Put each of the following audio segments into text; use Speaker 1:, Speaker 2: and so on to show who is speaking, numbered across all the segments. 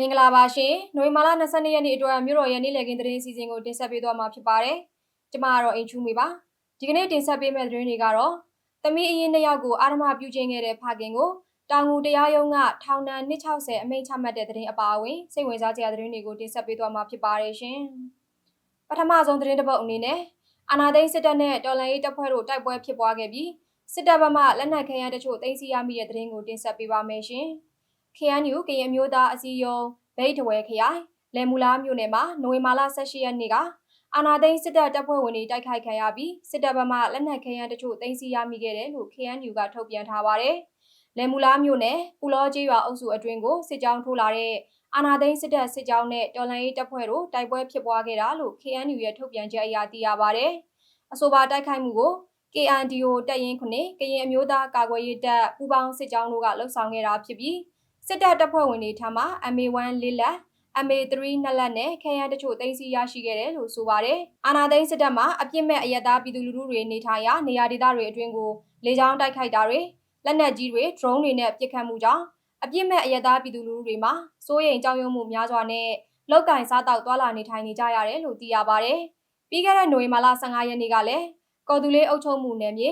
Speaker 1: မင်္ဂလာပါရှင်။နိုဝင်ဘာလ22ရက်နေ့အတွက်မြို့တော်ရဲ့နေ့လည်ခင်းသတင်းအစီအစဉ်ကိုတင်ဆက်ပေးသွားမှာဖြစ်ပါတယ်။ကျွန်မကတော့အင်ချူမီပါ။ဒီကနေ့တင်ဆက်ပေးမယ့်သတင်းတွေကတော့သမီးအရင်နှစ်ယောက်ကိုအာရမပြုခြင်းခဲ့တဲ့ဖခင်ကိုတောင်ငူတရားရုံးကထောင်ဒဏ်260အမိန့်ချမှတ်တဲ့သတင်းအပါအဝင်စိတ်ဝင်စားစရာသတင်းတွေကိုတင်ဆက်ပေးသွားမှာဖြစ်ပါတယ်ရှင်။ပထမဆုံးသတင်းတစ်ပုဒ်အနေနဲ့အာနာသိန်းစစ်တပ်နဲ့တော်လှန်ရေးတပ်ဖွဲ့တို့တိုက်ပွဲဖြစ်ပွားခဲ့ပြီးစစ်တပ်ဘက်မှလက်နက်ခဲယမ်းတချို့သိမ်းဆည်းရမိတဲ့သတင်းကိုတင်ဆက်ပေးပါမယ်ရှင်။ KNU ကရင်မျိုးသားအစည်းအရုံးဗိတ်တဝဲခရိုင်လယ်မူလားမြို့နယ်မှာနိုဝင်ဘာလ18ရက်နေ့ကအာနာသိန်းစစ်တပ်တပ်ဖွဲ့ဝင်တွေတိုက်ခိုက်ခံရပြီးစစ်တပ်ဘက်မှလက်နက်ခဲယမ်းတချို့သိမ်းဆည်းရမိခဲ့တယ်လို့ KNU ကထုတ်ပြန်ထားပါတယ်။လယ်မူလားမြို့နယ်ပူလောကျေးရွာအုပ်စုအတွင်းကိုစစ်ကြောင်းထိုးလာတဲ့အာနာသိန်းစစ်တပ်စစ်ကြောင်းနဲ့တော်လှန်ရေးတပ်ဖွဲ့တို့တိုက်ပွဲဖြစ်ပွားခဲ့တာလို့ KNU ရဲ့ထုတ်ပြန်ချက်အရသိရပါတယ်။အဆိုပါတိုက်ခိုက်မှုကို KNDO တပ်ရင်းခုနှစ်ကရင်အမျိုးသားကာကွယ်ရေးတပ်ပူးပေါင်းစစ်ကြောင်းတို့ကလှုပ်ဆောင်ခဲ့တာဖြစ်ပြီး စစ်တပ်တပ်ဖွဲ့ဝင်တွေထံမှ MA1 လေးလက် MA3 နှစ်လက်နဲ့ခဲယမ်းတချို့သိမ်းဆည်းရရှိခဲ့တယ်လို့ဆိုပါတယ်။အာနာသိန်းစစ်တပ်မှအပြစ်မဲ့အရက်သားပြည်သူလူထုတွေနေထိုင်ရာနေရာဒေသတွေအတွင်းကိုလေကြောင်းတိုက်ခိုက်တာတွေလက်နက်ကြီးတွေ drone တွေနဲ့ပစ်ခတ်မှုကြောင့်အပြစ်မဲ့အရက်သားပြည်သူလူထုတွေမှာစိုးရိမ်ကြောက်ရွံ့မှုများစွာနဲ့လောက်ကင်စားတောက်သွာလာနေထိုင်နေကြရတယ်လို့သိရပါတယ်။ပြီးခဲ့တဲ့နိုဝင်ဘာလ15ရက်နေ့ကလည်းကော်တူလေးအုပ်ချုပ်မှုနယ်မြေ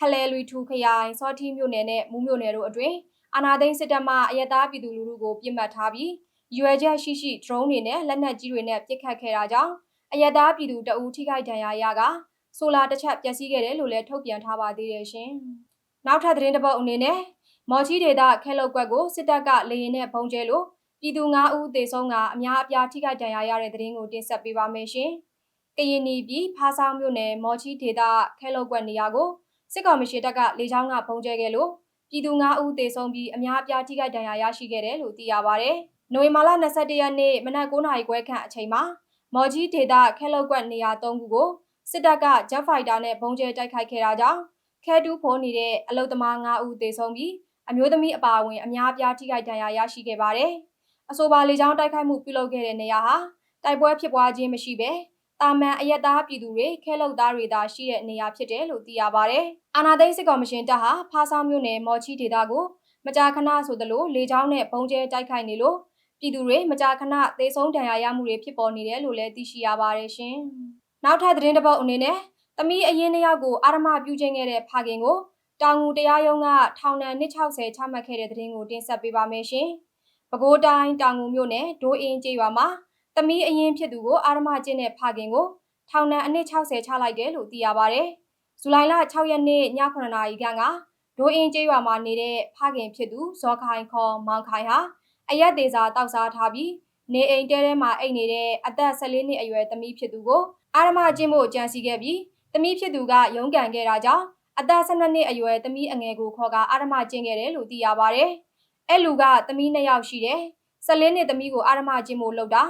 Speaker 1: ခလဲလွီထူခရိုင်စောတိမြို့နယ်နဲ့မူးမြို့နယ်တို့အတွင်း အာနာသိန်းစစ်တပ်မှအယက်သားပြည်သူလူထုကိုပြစ်မှတ်ထားပြီးရွယ်ချက်ရှိရှိ drone တွေနဲ့လက်နက်ကြီးတွေနဲ့ပစ်ခတ်ခဲ့တာကြောင့်အယက်သားပြည်သူတအူးထိခိုက်ဒဏ်ရာရကဆိုလာတစ်ချက်ပျက်စီးခဲ့တယ်လို့လည်းထုတ်ပြန်ထားပါသေးတယ်ရှင်။နောက်ထပ်သတင်းတစ်ပုဒ်အနေနဲ့မော်ချီဒေတာခဲလောက်ကွက်ကိုစစ်တပ်ကလေရင်နဲ့ပုံကျဲလို့ပြည်သူ9ဦးသေဆုံးကအများအပြားထိခိုက်ဒဏ်ရာရတဲ့သတင်းကိုတင်ဆက်ပေးပါမယ်ရှင်။ကရင်နီပြည်ဖားဆောင်မြို့နယ်မော်ချီဒေတာခဲလောက်ကွက်နေရာကိုစစ်ကောင်မရှင်တပ်ကလေကြောင်းကပုံကျဲခဲ့လို့ ပြည်သူ9ဦးသေဆုံးပြီးအများအပြားထိခိုက်ဒဏ်ရာရရှိခဲ့တယ်လို့သိရပါဗျ။နိုဝင်ဘာလ22ရက်နေ့မနက်9:00နာရီခွဲခန့်အချိန်မှာမော်ကြီးဒေတာခဲလောက်ကွက်နေရာ3ခုကိုစစ်တပ်က Jet Fighter နဲ့ဘုံကျဲတိုက်ခိုက်ခဲ့တာကြောင့်ခဲတူးဖိုးနေတဲ့အလုသမား9ဦးသေဆုံးပြီးအမျိုးသမီးအပါအဝင်အများအပြားထိခိုက်ဒဏ်ရာရရှိခဲ့ပါတယ်။အဆိုပါလေကြောင်းတိုက်ခိုက်မှုပြုလုပ်ခဲ့တဲ့နေရာဟာတိုက်ပွဲဖြစ်ပွားခြင်းမရှိဘဲ တာမန်အယက်သားပြည်သူတွေခဲလုတ်သားတွေသာရှိတဲ့နေရာဖြစ်တယ်လို့သိရပါဗျ။အာနာသိန်းစစ်ကောင်မရှင်တပ်ဟာဖားဆောင်မြို့နယ်မော်ချီဒေသကိုမကြာခဏဆိုသလိုလေကြောင်းနဲ့ပုံကျဲတိုက်ခိုက်နေလို့ပြည်သူတွေမကြာခဏသေဆုံးဒဏ်ရာရမှုတွေဖြစ်ပေါ်နေတယ်လို့လည်းသိရှိရပါတယ်ရှင်။နောက်ထပ်သတင်းတစ်ပုဒ်အနေနဲ့သမီးအရင်နှစ်ယောက်ကိုအာရမပြုခြင်းခဲ့တဲ့ဖခင်ကိုတောင်ငူတရားရုံးကထောင်ဒဏ်260ချမှတ်ခဲ့တဲ့သတင်းကိုတင်ဆက်ပေးပါမယ်ရှင်။ပဲခူးတိုင်းတောင်ငူမြို့နယ်ဒိုးအင်းကျေးရွာမှာ သမီးအရင်ဖြစ်သူကိုအာရမကျင့်တဲ့ဖခင်ကိုထောင်ဒဏ်အနည်း60ချလိုက်တယ်လို့သိရပါဗျ။ဇူလိုင်လ6ရက်နေ့ည9နာရီခန့်ကဒိုးအင်းကျေးရွာမှာနေတဲ့ဖခင်ဖြစ်သူဇော်ခိုင်ခေါ်မောင်ခိုင်ဟာအရက်သေးစာတောက်စားထားပြီးနေအိမ်တဲထဲမှာအိတ်နေတဲ့အသက်14နှစ်အရွယ်သမီးဖြစ်သူကိုအာရမကျင့်ဖို့ကြံစီခဲ့ပြီးသမီးဖြစ်သူကရုန်းကန်ခဲ့တာကြောင့်အသက်12နှစ်အရွယ်သမီးအငယ်ကိုခေါ်ကအာရမကျင့်ခဲ့တယ်လို့သိရပါဗျ။အဲ့လူကသမီးနှစ်ယောက်ရှိတယ်။14နှစ်သမီးကိုအာရမကျင့်ဖို့လုပ်တာ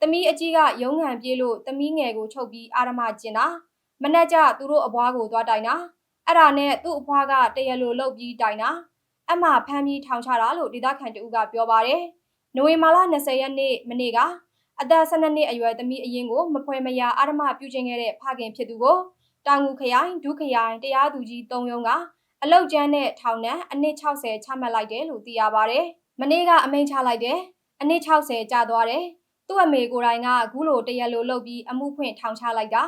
Speaker 1: သမီးအကြီးကရုံးငံပြေးလို့သမီးငယ်ကိုချုပ်ပြီးအာရမကျင်တာမနှက်ကြသူတို့အဘွားကိုသွားတိုင်တာအဲ့ဒါနဲ့သူ့အဘွားကတရလိုလှုပ်ပြီးတိုင်တာအမှဖမ်းပြီးထောင်ချတာလို့ဒေသခံတဦးကပြောပါတယ်နိုဝင်ဘာလ20ရက်နေ့မနေ့ကအသက်12နှစ်အရွယ်သမီးအရင်ကိုမဖွဲမရအာရမပြုခြင်းခဲ့တဲ့ဖခင်ဖြစ်သူကိုတောင်ငူခရိုင်ဒုခရိုင်တရားသူကြီး၃ရုံးကအလောက်ကျန်းတဲ့ထောင်နဲ့အနည်း60ချမှတ်လိုက်တယ်လို့သိရပါတယ်မနေ့ကအမိန့်ချလိုက်တယ်အနည်း60ကျသွားတယ် သူ့အမေကိုယ်တိုင်ကအခုလိုတရက်လိုလုပ်ပြီးအမှုဖွင့်ထောင်ချလိုက်တာ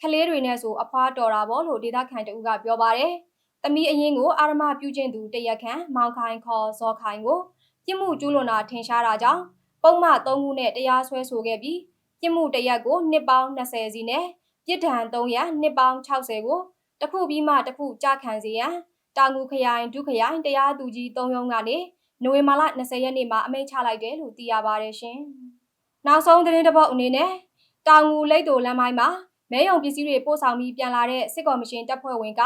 Speaker 1: ခလေးတွေနဲ့ဆိုအဖွားတော်တာပေါ့လို့ဒေသခံတဦးကပြောပါတယ်။သမီးအရင်ကိုအာရမပြုကျင့်သူတရက်ခန့်မောင်ခိုင်ခေါ်ဇော်ခိုင်ကိုပြစ်မှုကျူးလွန်တာထင်ရှားတာကြောင့်ပုံမှန်၃ခုနဲ့တရားစွဲဆိုခဲ့ပြီးပြစ်မှုတရက်ကိုနှစ်ပေါင်း20စီနဲ့ပြစ်ဒဏ်3ရနှစ်ပေါင်း60ကိုတစ်ခုပြီးမှတစ်ခုကြခံစေရန်တောင်ငူခရိုင်ဒုခရိုင်တရားသူကြီး၃ရုံးကနေနိုဝင်ဘာလ20ရက်နေ့မှာအမိန့်ချလိုက်တယ်လို့သိရပါတယ်ရှင်။ နောက်ဆုံးသတင်းတစ်ပုဒ်အနေနဲ့တောင်ငူလိတ်တိုလမ်းမိုင်းမှာမဲယုံပစ္စည်းတွေပို့ဆောင်ပြီးပြန်လာတဲ့စစ်ကော်မရှင်တပ်ဖွဲ့ဝင်က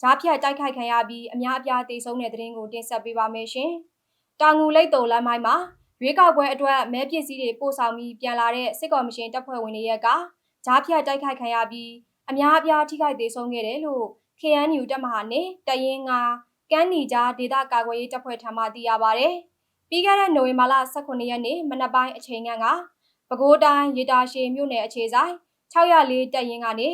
Speaker 1: ဂျားဖြတ်တိုက်ခိုက်ခံရပြီးအများအပြားသေဆုံးတဲ့သတင်းကိုတင်ဆက်ပေးပါမယ်ရှင်။တောင်ငူလိတ်တိုလမ်းမိုင်းမှာရွေးကောက်ပွဲအတွက်မဲပစ္စည်းတွေပို့ဆောင်ပြီးပြန်လာတဲ့စစ်ကော်မရှင်တပ်ဖွဲ့ဝင်တွေရဲ့ကဂျားဖြတ်တိုက်ခိုက်ခံရပြီးအများအပြားထိခိုက်သေဆုံးခဲ့တယ်လို့ KNU တပ်မဟာနဲ့တရင်ငါကန်းနီကြားဒေသကာကွယ်ရေးတပ်ဖွဲ့ထံမှသိရပါဗျ။ပြီးခဲ့တဲ့နိုဝင်ဘာလ18ရက်နေ့မနက်ပိုင်းအချိန်က ပဲခူးတိုင်းရေတာရှည်မြို့နယ်အခြေဆိုင်604တပ်ရင်းကနေ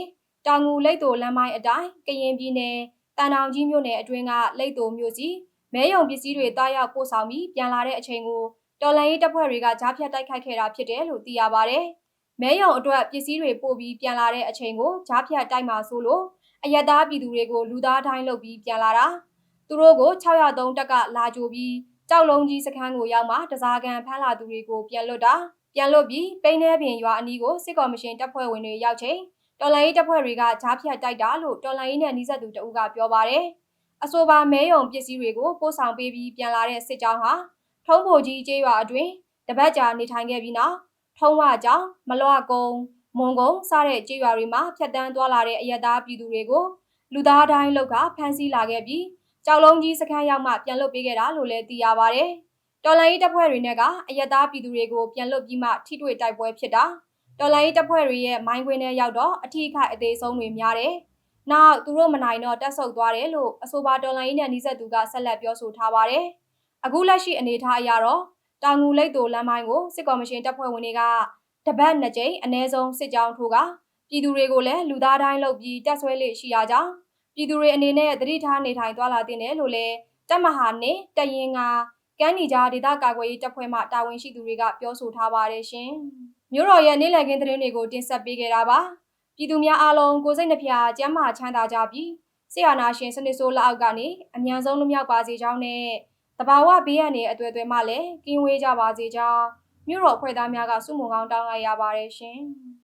Speaker 1: တောင်ငူလိတ်တိုလမ်းမိုင်းအတိုင်းကရင်ပြည်နယ်တန်တောင်ကြီးမြို့နယ်အတွင်းကလိတ်တိုမြို့စီမဲယုံပစ္စည်းတွေတားရောက်ပို့ဆောင်ပြီးပြန်လာတဲ့အချိန်ကိုတော်လန်ရေးတပ်ဖွဲ့တွေကကြားဖြတ်တိုက်ခိုက်ခဲ့တာဖြစ်တယ်လို့သိရပါတယ်။မဲရုံအတွက်ပစ္စည်းတွေပို့ပြီးပြန်လာတဲ့အချိန်ကိုကြားဖြတ်တိုက်မှာဆိုလို့အရက်သားပြည်သူတွေကိုလူသားတိုင်းလုပ်ပြီးပြန်လာတာသူတို့ကို603တက်ကလာကြိုပြီးကြောက်လုံးကြီးစခန်းကိုရောက်မှတစားကန်ဖမ်းလာသူတွေကိုပြန်လွတ်တာ ပြန်လွတ်ပြီးပိန်းနှဲပင်ရွာအနီးကိုစစ်ကော်မရှင်တပ်ဖွဲ့ဝင်တွေရောက်ချိန်တော်လိုင်းရေးတပ်ဖွဲ့တွေကကြားဖြတ်တိုက်တာလို့တော်လိုင်းရေးနဲ့နှိစက်သူတအုပ်ကပြောပါတယ်အဆိုပါမဲယုံပစ္စည်းတွေကိုပို့ဆောင်ပေးပြီးပြန်လာတဲ့စစ်ကြောင်းဟာထုံးဖို့ကြီးကျေးရွာအတွင်းတပတ်ကြာနေထိုင်ခဲ့ပြီးနောက်ထုံးဝကြောင်မလွကုံမွန်ကုံစတဲ့ကျေးရွာတွေမှာဖျက်တမ်းသွားလာတဲ့အရက်သားပြည်သူတွေကိုလူသားတိုင်းလောက်ကဖမ်းဆီးလာခဲ့ပြီးကြောက်လုံးကြီးစခန်းရောက်မှပြန်လွတ်ပေးခဲ့တာလို့လည်းသိရပါဗျ။ တော်လိုင်းရေးတပ်ဖွဲ့တွေနဲ့ကအရက်သားပြည်သူတွေကိုပြန်လွတ်ပြီးမှထိတွေ့တိုက်ပွဲဖြစ်တာတော်လိုင်းရေးတပ်ဖွဲ့တွေရဲ့မိုင်းခွင်းထဲရောက်တော့အထီးခိုက်အသေးဆုံးတွေများတယ်။နောက်သူတို့မနိုင်တော့တက်ဆုပ်သွားတယ်လို့အဆိုပါတော်လိုင်းရေးနဲ့နှိစက်သူကဆက်လက်ပြောဆိုထားပါတယ်။အခုလက်ရှိအနေအထားအရတော့တောင်ငူလိတ်တိုလမ်းမိုင်းကိုစစ်ကော်မရှင်တပ်ဖွဲ့ဝင်တွေကတပတ်နှစ်ကြိမ်အ ਨੇ ဆုံးစစ်ကြောင်းထိုးကပြည်သူတွေကိုလည်းလူသားတိုင်းလုပ်ပြီးတက်ဆွဲလေရှိရကြောင်းပြည်သူတွေအနေနဲ့သတိထားနေထိုင်သွားလာတင်တယ်လို့လည်းတပ်မဟာနဲ့တရင်က ကမ်းနီကြားဒေသကာကွယ်ရေးတပ်ဖွဲ့မှတာဝန်ရှိသူတွေကပြောဆိုထားပါတယ်ရှင်။မြို့တော်ရဲ့နေ့လည်ခင်းသတင်းတွေကိုတင်ဆက်ပေးခဲ့တာပါ။ပြည်သူများအားလုံးကိုစိတ်နှပြကျန်းမာချမ်းသာကြပြီးဆီယနာရှင်စနစ်ဆိုးလက်အောက်ကနေအမြန်ဆုံးလွတ်မြောက်ပါစေကြောင်းနဲ့တဘာဝဘေးရန်တွေအတွေ့အကြုံမှလည်းကင်းဝေးကြပါစေကြောင်းမြို့တော်ဖွဲ့သားများကစုမုံကောင်းတောင်းလိုက်ရပါတယ်ရှင်။